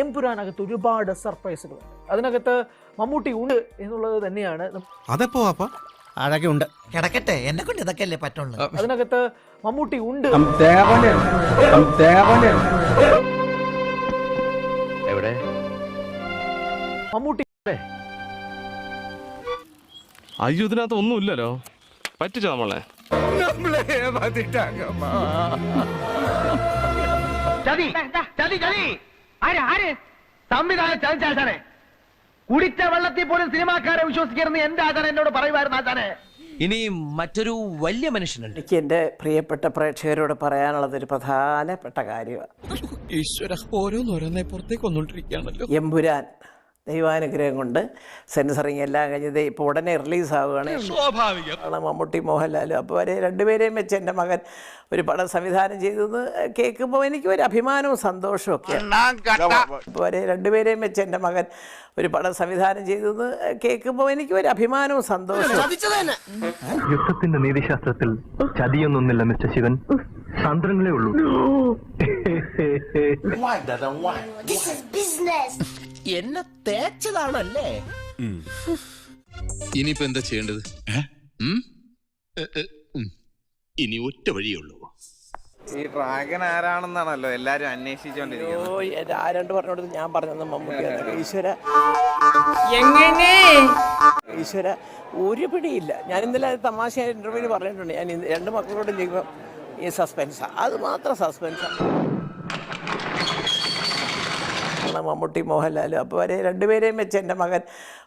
എമ്പുരാനകത്ത് ഒരുപാട് സർപ്രൈസുകളുണ്ട് അതിനകത്ത് മമ്മൂട്ടി ഉണ്ട് എന്നുള്ളത് തന്നെയാണ്. അതപ്പോ അഴകുണ്ട് അഴകെ ഉണ്ട്. കിടക്കട്ടെ എന്നെ കൊണ്ട് ഇതൊക്കെ അല്ലേ പറ്റുള്ളൂ അതിനകത്ത് മമ്മൂട്ടി ഉണ്ട്. എവിടെ? മമ്മൂട്ടി അയ്യോ ഇതിനകത്ത് ഒന്നുമില്ലല്ലോ പറ്റിച്ചോ നമ്മളെ? ചതി ചതി ചതി. സംവിധാനം ചതിച്ചാച്ചാനെ കുടിച്ച വെള്ളത്തിൽ പോലും സിനിമാക്കാരെ വിശ്വസിക്കരുന്ന് എന്റെ ആചാരം എന്നോട് പറയുമായിരുന്നു ആചാനെ ഇനി മറ്റൊരു വലിയ മനുഷ്യനുണ്ട്. എനിക്ക് എന്റെ പ്രിയപ്പെട്ട പ്രേക്ഷകരോട് പറയാനുള്ളത് ഒരു പ്രധാനപ്പെട്ട കാര്യമാണ്. ഈശ്വര ഓരോന്നോരോന്നെ പുറത്തേക്ക് വന്നോണ്ടിരിക്കുകയാണല്ലോ. എമ്പുരാൻ. ദൈവാനുഗ്രഹം കൊണ്ട് സെൻസറിങ് എല്ലാം കഴിഞ്ഞത് ഇപ്പോൾ ഉടനെ റിലീസ് ആവുകയാണ് ആണ് മമ്മൂട്ടി മോഹൻലാലും. അപ്പോൾ വരെ രണ്ടുപേരെയും വെച്ച് എന്റെ മകൻ ഒരു പടം സംവിധാനം ചെയ്തെന്ന് കേൾക്കുമ്പോൾ എനിക്ക് ഒരു അഭിമാനവും സന്തോഷവും ഒക്കെ അപ്പോൾ വരെ രണ്ടുപേരെയും വെച്ച് എന്റെ മകൻ ഒരു പടം സംവിധാനം ചെയ്തെന്ന് കേൾക്കുമ്പോൾ എനിക്ക് ഒരു അഭിമാനവും സന്തോഷവും യുദ്ധത്തിന്റെ നീതിശാസ്ത്രത്തിൽ ചതിയൊന്നുമില്ല മിസ്റ്റർ ശിവൻ. തന്ത്രങ്ങളേ ഉള്ളൂ. എന്നെ തേച്ചതാണല്ലേ? ഇനിയിപ്പോ എന്താ ചെയ്യേണ്ടത്. ഇനി ഒറ്റ വഴിയുള്ളൂ ഈ ഡ്രാഗൻ ആരാണെന്നാണല്ലോ എല്ലാരും അന്വേഷിച്ചോണ്ടിരിക്കുന്നത്. ആരണ്ട് പറഞ്ഞോട് ഞാൻ പറഞ്ഞത് മമ്മൂട്ടിയാണ് ഈശ്വര. ഈശ്വര ഒരു പിടിയില്ല. ഞാൻ ഇന്നലെ തമാശ ഇന്റർവ്യൂവിൽ പറഞ്ഞിട്ടുണ്ട്. ഞാൻ രണ്ട് മക്കളോട് ചെയ്യുമ്പോൾ ഈ സസ്പെൻസാ അത് മാത്രം സസ്പെൻസാ മമ്മൂട്ടി മോഹൻലാലും. അപ്പോൾ വരെ രണ്ടുപേരെയും വെച്ച് എന്റെ മകൻ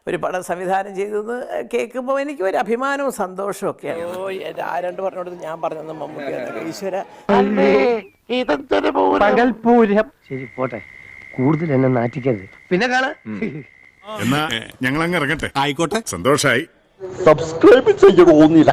ഒരു പടം സംവിധാനം ചെയ്തെന്ന് കേൾക്കുമ്പോൾ എനിക്ക് ഒരു അഭിമാനവും സന്തോഷവും ഒക്കെയാണ്. ഓ ആരണ്ട് പറഞ്ഞോടത്ത് ഞാൻ പറഞ്ഞത് മമ്മൂട്ടി ഈശ്വര. ശരി പോട്ടെ. കൂടുതൽ എന്നെ നാറ്റിക്കരുത്. പിന്നെ കാണാ എന്നാ ഞങ്ങൾ അങ്ങ് ഇറങ്ങട്ടെ. ആയിക്കോട്ടെ. സന്തോഷായി. സബ്സ്ക്രൈബ് ചെയ്യണമെന്നില്ല